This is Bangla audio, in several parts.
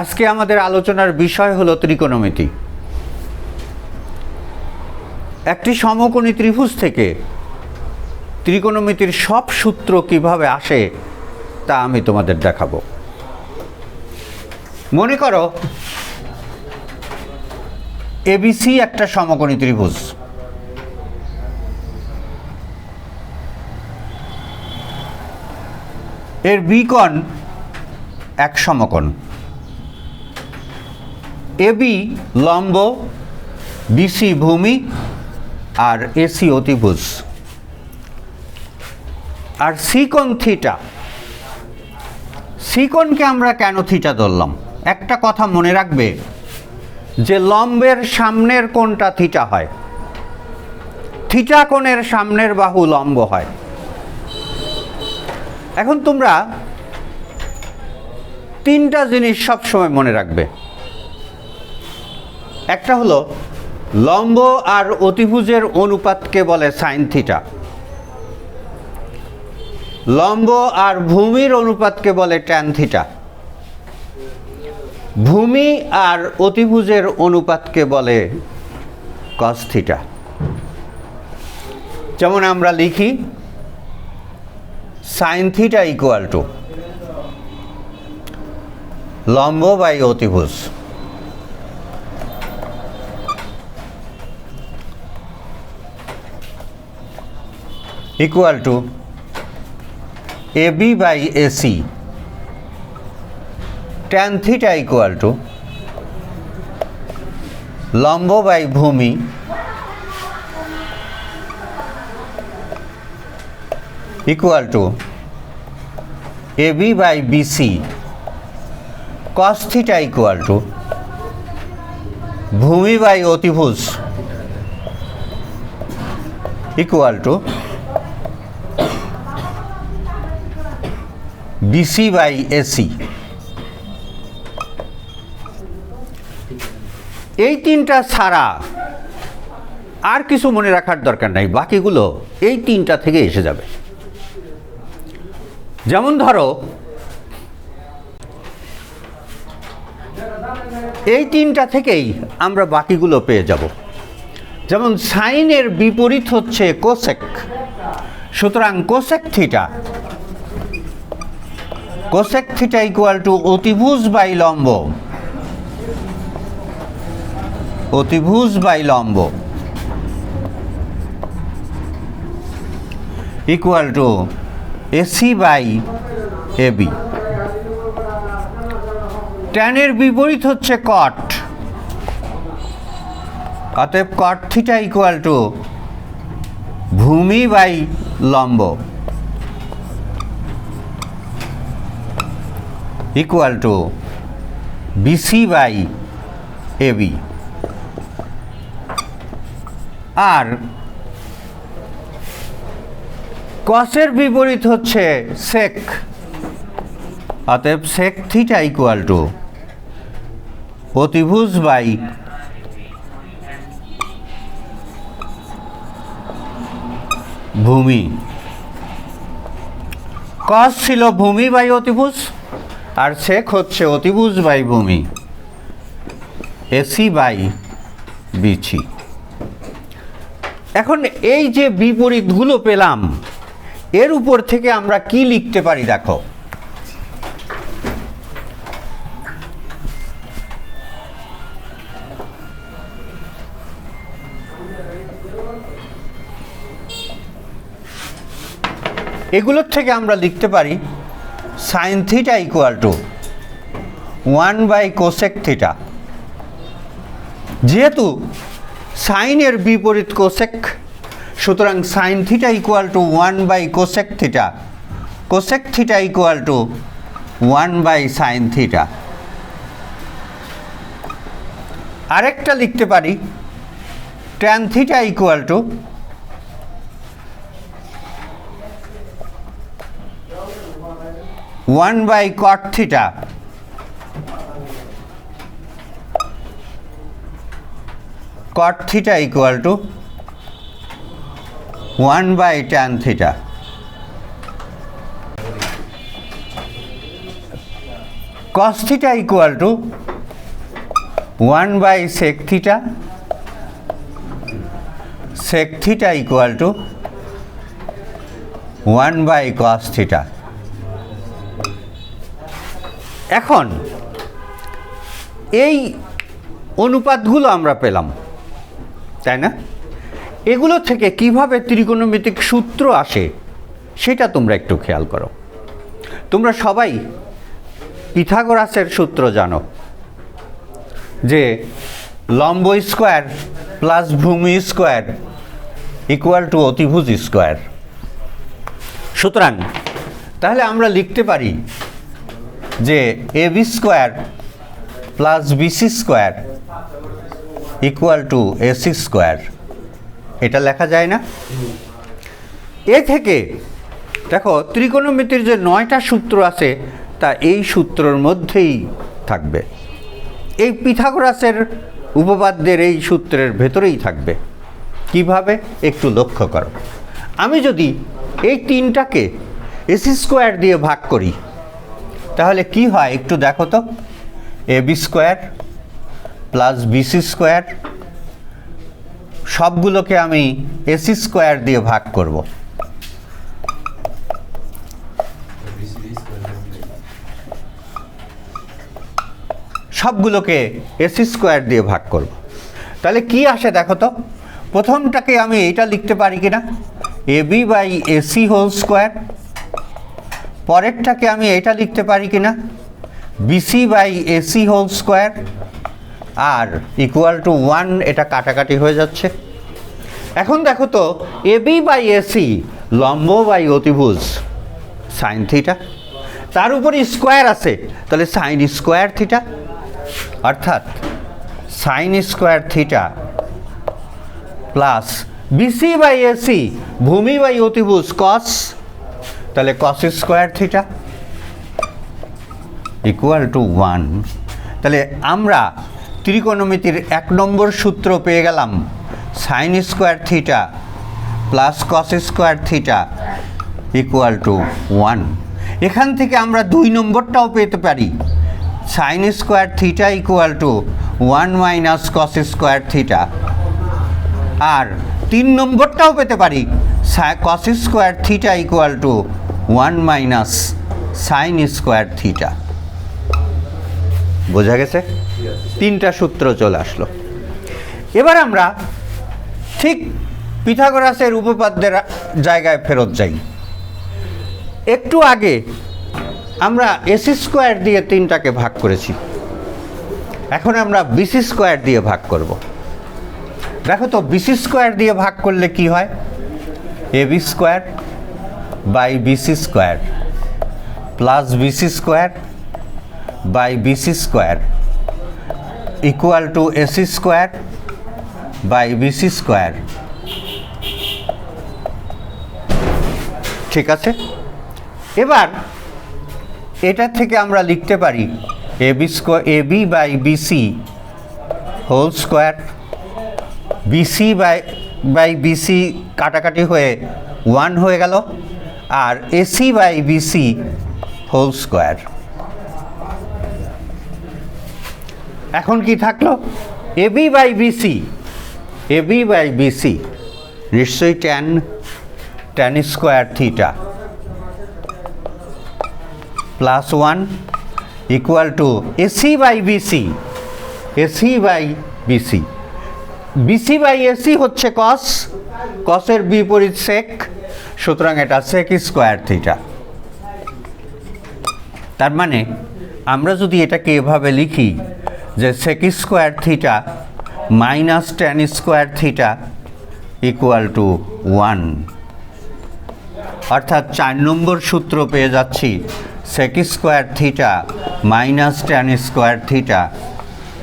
আজকে আমাদের আলোচনার বিষয় হলো ত্রিকোণমিতি। একটি সমকোণী ত্রিভুজ থেকে ত্রিকোণমিতির সব সূত্র কীভাবে আসে, তা আমি তোমাদের দেখাবো। মনে করো এবিসি একটা সমকোণী ত্রিভুজ। এর বিকোণ এক সমকোণ। এবি লম্ব বিসি ভূমি আর এসি অতিভুজ। আর সিকোণ থিটা সিকোণকে আমরা কেন থিটা ধরলাম? একটা কথা মনে রাখবে যে লম্বের সামনের কোণটা থিটা হয়। থিটা কোণের সামনের বাহু লম্ব হয়। এখন তোমরা তিনটা জিনিস সবসময় মনে রাখবে। একটা হলো লম্ব আর অতিভুজের অনুপাতকে বলে সাইন থিটা। লম্ব আর ভূমির অনুপাতকে বলে ট্যান থিটা। ভূমি আর অতিভুজের অনুপাতকে বলে কস থিটা। যেমন আমরা লিখি, সাইন থিটা ইকুয়াল টু, লম্ব বাই অতিভুজ। Equal to A B by A C tan theta equal to লম্ব বাই ভূমি equal to A B by B C cos theta equal to ভূমি বাই অতিভুজ equal to B C by A C এই তিনটা ছাড়া আর কিছু মনে রাখার দরকার নাই, বাকিগুলো এই তিনটা থেকে এসে যাবে। যেমন ধরো, এই তিনটা থেকেই আমরা বাকিগুলো পেয়ে যাব। যেমন সাইনের বিপরীত হচ্ছে কোসেক সুতরাং cosec theta cosec theta equal to অতিভুজ বাই লম্ব। অতিভুজ বাই লম্ব। Equal to A C by A B ট্যানের বিপরীত হচ্ছে কট অতএব কট থিটা ইকুয়াল টু ভূমি বাই লম্ব। Equal to B C by A B আর কসের বিপরীত হচ্ছে সেক অতএব সেক থিটা ইকুয়াল টু অতিভুজ বাই ভূমি। কস ছিল ভূমি বাই অতিভুজ। আর সেক হচ্ছে অতিভুজ বাই ভূমি। এসি বাই বিছি এখন এই যে বিপরীতগুলো পেলাম, এর উপর থেকে আমরা কি লিখতে পারি দেখো। এগুলোর থেকে আমরা লিখতে পারি sine theta equal to one by cosec theta যেহেতু সাইনের বিপরীত কোসেক সুতরাং sine theta equal to one by cosec theta cosec theta equal to one by sine theta আরেকটা লিখতে পারি tan theta equal to one by cot theta cot theta equal to one by tan theta cos theta equal to one by sec theta sec theta equal to one by cos theta এখন, এই অনুপাতগুলো আমরা পেলাম, তাই না? এগুলো থেকে কীভাবে ত্রিকোণমিতিক সূত্র আসে, সেটা তোমরা একটু খেয়াল করো। তোমরা সবাই পিথাগোরাসের সূত্র জানো, যে লম্ব স্কোয়ার প্লাস ভূমি স্কোয়ার ইকুয়াল টু অতিভুজ স্কোয়ার। সুতরাং, তাহলে আমরা লিখতে পারি যে A B square plus B C square equal to A C square. এটা লেখা যায় না? এ থেকে, দেখো, ত্রিকোণমিতির যে নয়টা সূত্র আছে, তা এই সূত্রর মধ্যেই থাকবে। এই পিথাগোরাসের উপপাদ্যের এই সূত্রের ভেতরেই থাকবে। কীভাবে? একটু লক্ষ্য করো। আমি যদি এই তিনটাকে এসি স্কোয়ার দিয়ে ভাগ করি তাহলে কি হয়? একটু দেখো তো। A B square plus B C square. সবগুলোকে আমি এসি স্কোয়ার দিয়ে ভাগ করব। সবগুলোকে এসি স্কোয়ার দিয়ে ভাগ করব। তাহলে কি আসে দেখো তো? প্রথমটাকে আমি এইটা লিখতে পারি কিনা? A B by A C whole square পরেরটাকে আমি এটা লিখতে পারি কি কিনা B C by A C whole square R equal to one এটা কাটাকাটি হয়ে যাচ্ছে। এখন দেখো তো A B by A C লম্ব বাই অতিভুজ সাইন থিটা তার উপরে স্কোয়ার আছে, তাহলে সাইন স্কোয়ার থিটা অর্থাৎ sine square theta plus B C by A C ভূমি বাই অতিভুজ কস তাহলে cos square theta equal to one তাহলে আমরা ত্রিকোণমিতির এক নম্বর সূত্র পেয়ে গেলাম। Sine square theta plus cos square theta equal to one এখান থেকে আমরা দুই নম্বরটাও পেতে পারি। Sine square theta equal to one minus cos square theta আর তিন নম্বরটাও পেতে পারি। Cos square theta equal to one minus sine square theta. বোঝা গেছে? তিনটা সূত্র চলে আসলো। এবার আমরা ঠিক পিথাগোরাসের উপপাদ্যের জায়গায় ফেরত যাই। একটু আগে আমরা এসি স্কোয়ার দিয়ে তিনটাকে ভাগ করেছি। এখন আমরা বিসি স্কোয়ার দিয়ে ভাগ করব। দেখো তো, বিসি স্কোয়ার দিয়ে ভাগ করলে কি হয়? A B square by B C square plus B C square by B C square equal to A C square by B C square. ঠিক আছে? এবার এটা থেকে আমরা লিখতে পারি A B square A B by B C whole square. B C by by B C কাটাকাটি হয়ে ওয়ান হয়ে গেল। আর A C by B C whole square এখন কি থাকল? A B by B C A B by B C নিশ্চয়ই tan tan square theta plus one equal to A C by B C A C by B C B C by A C হচ্ছে কস কসের বিপরীত সেক সুতরাং এটা সেক স্কোয়ার থিটা তার মানে আমরা যদি এটাকে এভাবে লিখি যে sec square theta minus tan square theta equal to one অর্থাৎ চার নম্বর সূত্র পেয়ে যাচ্ছি sec square theta minus tan square theta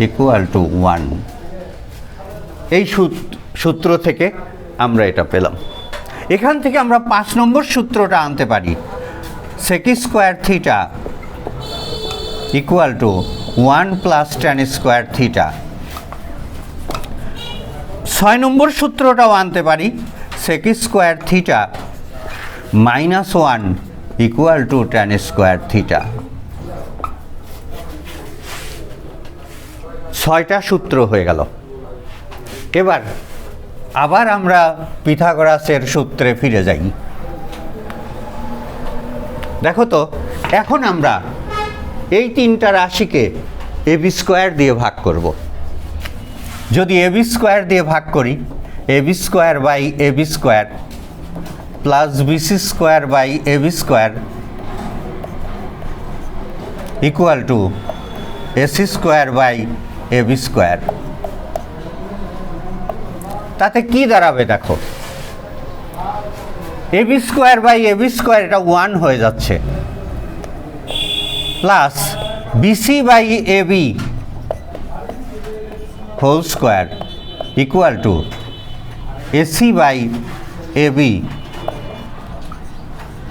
equal to one এই সূত- সূত্র থেকে আমরা এটা পেলাম। এখান থেকে আমরা পাঁচ নম্বর সূত্রটা আনতে পারি। Sec square theta equal to one plus tan square theta ছয় নম্বর সূত্রটাও আনতে পারি। Sec square theta minus one equal to tan square theta ছয়টা সূত্র হয়ে গেল। এবার আবার আমরা পিথাগোরাসের সূত্রে ফিরে যাই। দেখো তো, এখন আমরা এই তিনটা রাশিকে এ বি স্কোয়ার দিয়ে ভাগ করব। যদি এ বি স্কোয়ার দিয়ে ভাগ করি, A B square by A B square plus BC square by A B square equal to AC square by A B square. তাতে কি দাঁড়াবে দেখো? A B square by A B square এটা ওয়ান হয়ে যাচ্ছে। Plus BC by A B whole square equal to AC by A B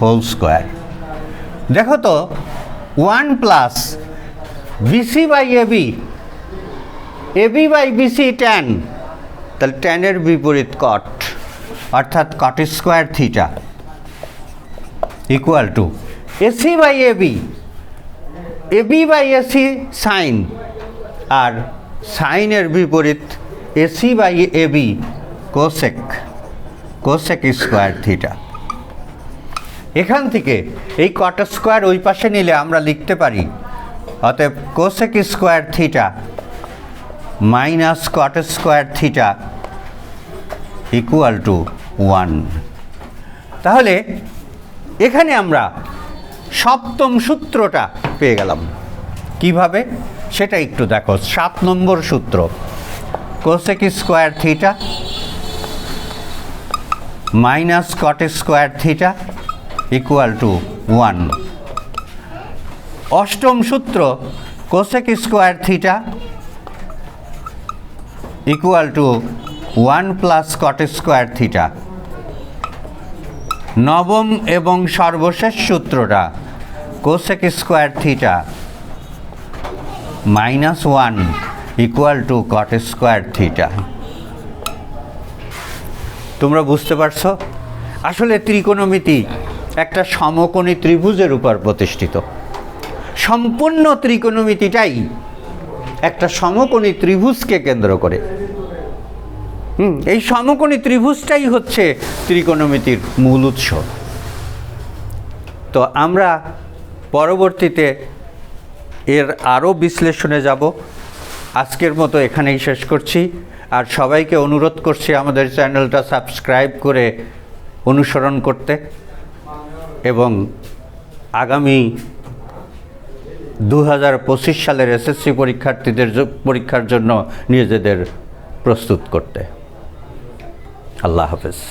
whole square দেখো তো one plus BC by AB AB by BC tan তাহলে ট্যানের বিপরীত কট অর্থাৎ cot square theta equal to AC by AB AB by AC sine আর সাইনের বিপরীত AC by AB cosec cosec square theta এখান থেকে এই কট স্কোয়ার ওই পাশে নিলে আমরা লিখতে পারি, অতএব cosec square theta minus cot square theta equal to one তাহলে এখানে আমরা সপ্তম সূত্রটা পেয়ে গেলাম। কীভাবে? সেটা একটু দেখো। সাত নম্বর সূত্র। Cosec square theta minus cot square theta equal to one অষ্টম সূত্র cosec square theta equal to one plus cot square theta নবম এবং সর্বশেষ সূত্রটা cosec square theta minus one equal to cot square theta তোমরা বুঝতে পারছ? আসলে ত্রিকোণমিতি একটা সমকোণী ত্রিভুজের উপর প্রতিষ্ঠিত। সম্পূর্ণ ত্রিকোণমিতিটাই একটা সমকোণী ত্রিভুজকে কেন্দ্র করে। হুম। এই সমকোণী ত্রিভুজটাই হচ্ছে ত্রিকোণমিতির মূল উৎস। তো আমরা পরবর্তীতে এর আরও বিশ্লেষণে যাব। আজকের মতো এখানেই শেষ করছি। আর সবাইকে অনুরোধ করছি আমাদের চ্যানেলটা সাবস্ক্রাইব করে অনুসরণ করতে। এবং আগামী দু হাজার পঁচিশ সালের এসএসসি পরীক্ষার্থীদের পরীক্ষার জন্য নিজেদের প্রস্তুত করতে। আল্লাহ হাফেজ।